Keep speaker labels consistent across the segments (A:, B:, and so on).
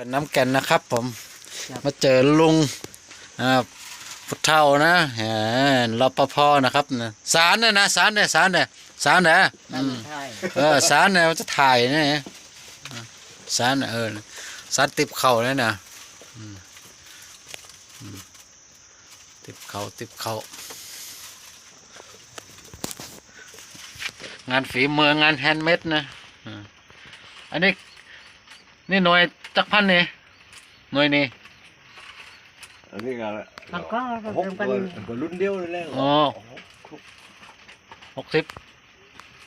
A: กันน้ำแก่นนะครับ ผม มาเจอลุงอ่าพุทธเท่านะแหมรปภนะครับนะสารเนี่ยนะสารเนี่ยสารเนี่ยสารเนี่ยอืม
B: ใช่
A: เออสารเนี่ยมันจะถ่ายเนี่ยสารน่ะเออสารติบเข่าเนี่ยนะอืมอืมติบเข่าติบเข่างานฝีมืองานแฮนด์เมดนะอ่าอันนี้ นี่หน่วยจักรพันนี่หน่วยนี่
C: อันนี้ก็
B: มันก็
C: หก
B: เป็น
C: ตั
B: กัน
C: วก็รุ่นเดียวเลยแหละ
A: อ๋อหกสิบ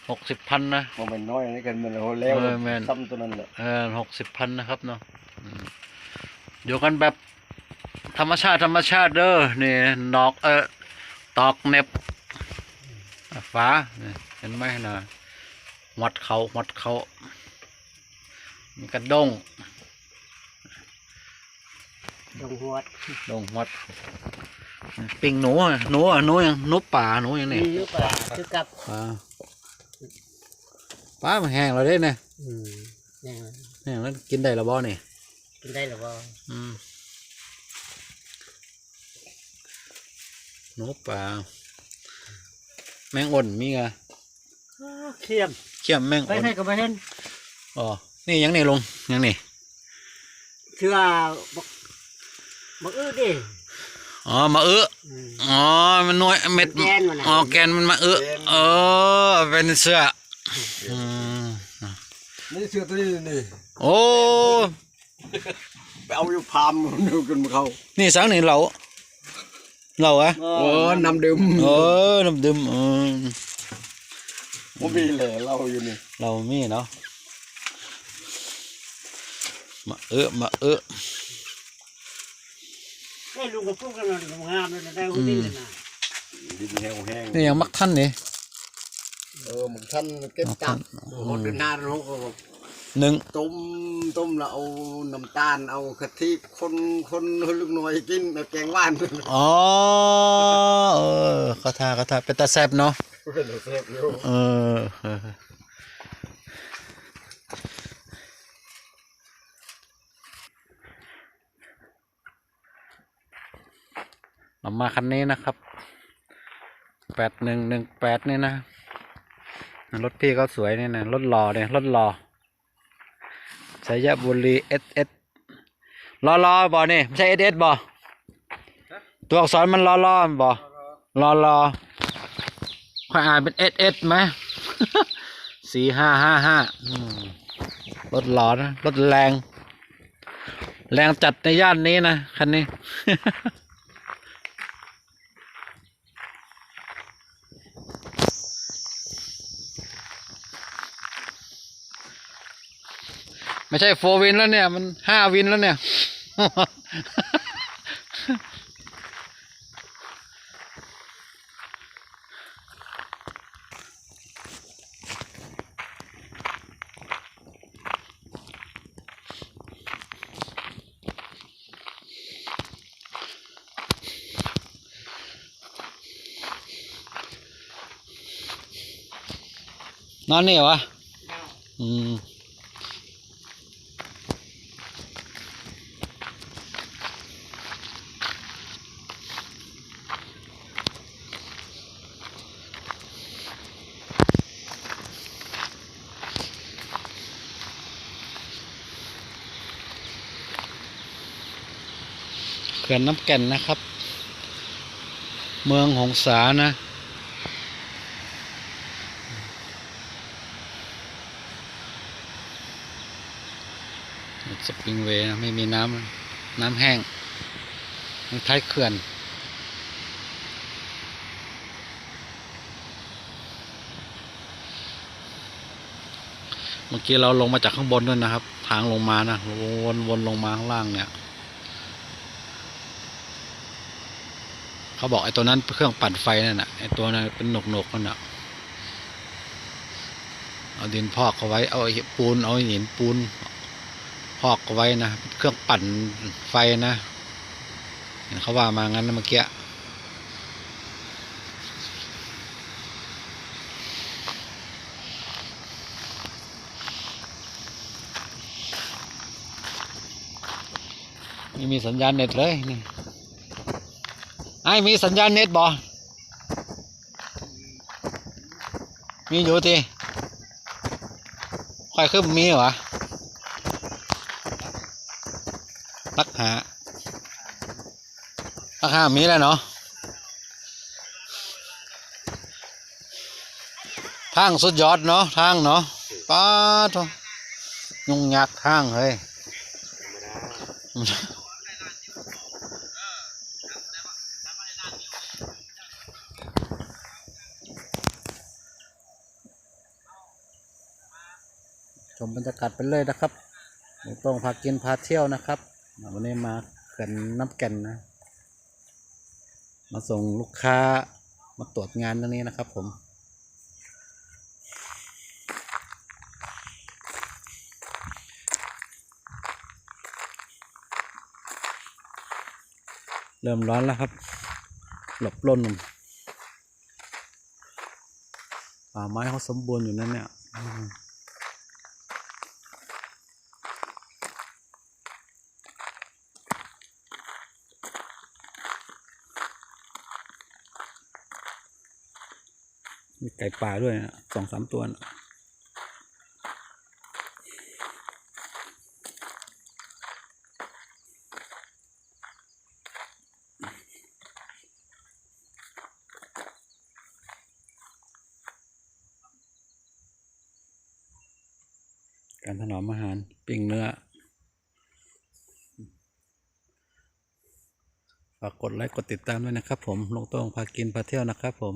A: หกสิบพันนะ
C: มันเป็นน้อยนี่กันมันโหแล้ว
A: เออแม่น
C: ซ้ำตัวนั้นแหละ
A: เออหกสิบพันนะครับเนาะอืมอยู่กันแบบธรรมชาติธรรมชาติเด้อนี่นอกเออตอกเหน็บฟ้านี่เห็นไหมนะหมัดเขาหมัดเขา มีกระด้ง
B: ดงหัวด
A: ดงหมัดปิงหนูอะหนูอะหนูยังหนูป่าหนูยัง
B: มี
A: นี่
B: อยู่ป่าคือกับ
A: ปลาปลามันแห้งแล้วเด้เนี่ย
B: อืมนี่มัน
A: แห้งแล้วกินได้และบ่นี่
B: กินได้หรือเปล่า
A: อืมหนูปลาแมงอ่นมีไง
B: เขี้ยม
A: เขี้ยมแมง
B: ไป
A: อ่น
B: ให้ก็ไปเห็น
A: อ๋อ นี่ยังนี่ลงยังนี่
B: เชื่อบอกบอกอื้อดิ
A: อ๋อมาเอื้อ
B: อืม
A: อ๋อมันหน่วยเม็ด
B: แกนมันน่ะ
A: อ๋อแกนมันมาเอื้อเออเป็นเสื้ออืม
C: นี่เสื้อตัวนี้นี่
A: โอ้
C: ไปเอาอยู่พามดูกันมาเขา
A: นี่สังนี่เราเราอะ
C: โอ้น้ำดื่ม
A: เออน้ำดื่มเออ
C: ผมมีแหล่เราอยู่นี่
A: เรามีเนาะ มาเอื้อมาเอื้อ
B: ได้ลุงกับพวกกันนงามเลยนะได้หุ่นดินเลยนะ
C: ดินแห้งแห้ง
A: นี่ยังมักท่านนี่
C: เออหมึงท่านเก็บตับหดเดินหน้าเราก็
A: หนึ่ง
C: ต้มต้มแล้วเอาน้ำตาลเอากะทิคนคนให้ลูกน้อยกินแบบแกงหวาน
A: อ๋อเออเขาทาเขาทาเป็นตาแซบเนาะ
C: เป็นเสพอยู่
A: เอ อเออเรามาคันนี้นะครับแปดหนึ่งหนึ่งแปดนี่นะรถพี่เขาสวยนี่นะรถหล่อเนี่ยรถหล่อสายบุรีเอสเอสรอรอบ่นี่ไม่ใช่เอสเอสบ่ตัวอักษรมันรอรอบ่รอรอค่อยอ่านเป็นเอสเอสไหมสี่ห้าห้าห้ารถหล่อนะรถแรง แรงจัดในย่านนี้นะคันนี้ ไม่ใช่โฟวินแล้วเนี่ย มันห้าวินแล้วเนี่ย นอนนี่เหรอวะอืม ขื่อนน้ำแก่นนะครับ เมืองหงสานะ สปริงเวย์ไม่มีน้ำน้ำแห้งท้ายเขื่อนเมื่อกี้เราลงมาจากข้างบนด้วยนะครับ ทางลงมานะวนวนลงมาข้างล่างเนี่ย เขาบอกไอ้ตัวนั้นเครื่องปั่นไฟนั่นน่ะไอ้ตัวนั้นเป็นหนกหนกนั่นน่ะเอาดินพอกเอาไว้เอาปูนเอาหินปูนพอกเอาไว้นะเครื่องปั่นไฟนะเห็นเขาว่ามางั้นเมื่อกี้ไม่มีสัญญาณเน็ตเลยนี่ ไอ้มีสัญญาณเน็ตบ่มีอยู่ทีค่อยขึ้นมีเหรอรักหารักหามีแล้วเนาะทางสุดยอดเนาะทางเนาะป้าดโถยุ่งยากทางเฮ้ย มบรรยากาศไปเลยนะครับต้องพากินพาเที่ยวนะครับ วันนี้มาเขื่อนน้ำแก่นนะ มาส่งลูกค้ามาตรวจงานตรงนี้นะครับผมเริ่มร้อนแล้วครับ หลบล่นป่าไม้เขาสมบูรณ์อยู่นั่นเนี่ย มีไก่ป่าด้วยนะสองสามตัวนะการถนอมอาหารปิ้งเนื้อ ฝากกดไลค์กดติดตามด้วยนะครับผม ลงโต้งพากินพาเที่ยวนะครับผม